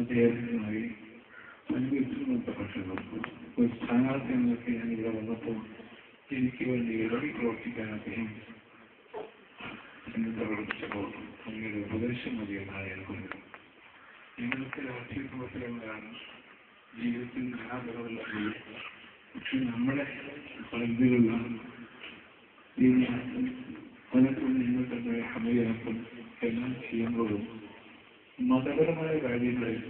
അദ്ദേഹത്തിനുമായി അനുഭവിച്ചിരുന്ന പക്ഷങ്ങൾ ഒരു സ്ഥാനാർത്ഥി എന്നൊക്കെ ഞാൻ ഇവിടെ വന്നപ്പോൾ എനിക്ക് വേണ്ടി ഇടപെടി പ്രവർത്തിക്കാൻ അദ്ദേഹം എന്നെ പ്രവർത്തിച്ചപ്പോൾ അങ്ങയുടെ ഉപദേശം മതിയെന്നാണ് എനിക്കുണ്ട് ഞങ്ങൾക്ക് രാഷ്ട്രീയ പ്രവർത്തനങ്ങളാണ് ജീവിതത്തിൽ നാനാതരമുള്ള പക്ഷെ നമ്മുടെ പരിധികളിലാണ് ഈ പലപ്പോഴും തന്നെ അമയാക്കും എല്ലാം ചെയ്യുമ്പോഴും മതപരമായ കാര്യങ്ങളിൽ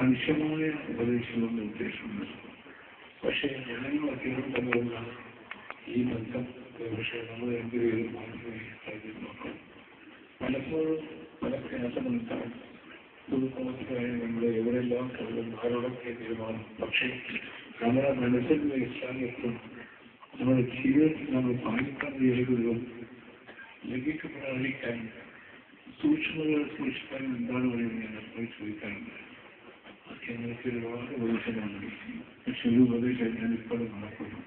കണിശമായ ഉപദേശങ്ങളുടെ ഉദ്ദേശമുണ്ട് പക്ഷേ ജനങ്ങളൊക്കെ തമ്മിലുള്ള പക്ഷേ നമ്മൾ എന്ത് ചെയ്തും പലപ്പോഴും പല പ്രയാസങ്ങളുണ്ടാകും പുതുപ്രവർത്തകരായ നമ്മൾ എവിടെല്ലാം കഴിയും ആരോടൊക്കെ തീരുമാനം. പക്ഷേ നമ്മുടെ മനസ്സിൽ ഇസ്ലാമിയത്തും നമ്മുടെ ജീവിതത്തിൽ നമ്മൾ പാലിക്കാൻ ചെയ്യുകയും ലഭിക്കപ്പെടാതിരിക്കാൻ സൂക്ഷ്മതകൾ സൂക്ഷിക്കാൻ എന്താണ് പറയുന്നത് ഞാൻ എപ്പോഴും ചോദിക്കാറുണ്ട്. എനിക്ക് ഒരുപാട് ഉപദേശമാണ് പക്ഷെ ഒരു ഉപദേശം ഞാൻ ഇപ്പോഴും നടക്കുന്നു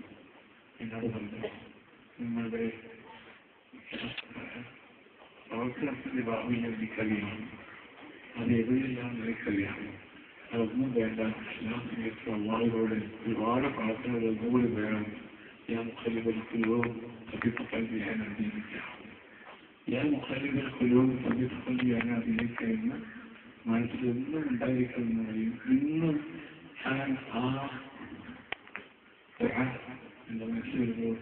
എന്നോട് പറഞ്ഞു പ്രവർത്തനത്തിന്റെ ഭാവിയിൽ എനിക്കറിയാം അത് എവിടെയെല്ലാം എനിക്കറിയാം അതൊന്നും വേണ്ട ഞാൻ സമയത്ത് അള്ളാഹുകളോട് ഒരുപാട് പ്രാർത്ഥനകൾ ഒന്നുകൂടി വേണം ഞാൻ മുഖലിബലിക്കുകയോ തപ്പിപ്പക്കാൻ ചെയ്യാൻ ആഗ്രഹിക്കാം ഞാൻ മുഖലിബലിക്കുകയോ തപ്പിപ്പക്കാൻ ചെയ്യാൻ ആഗ്രഹിക്കുക എന്ന് മനസ്സിൽ എന്നും ഉണ്ടായിരിക്കുന്നതായും ഇന്നും ഞാൻ ആ എന്റെ മനസ്സിൽ വരുമ്പോൾ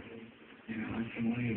ഞാൻ ആദ്യമായി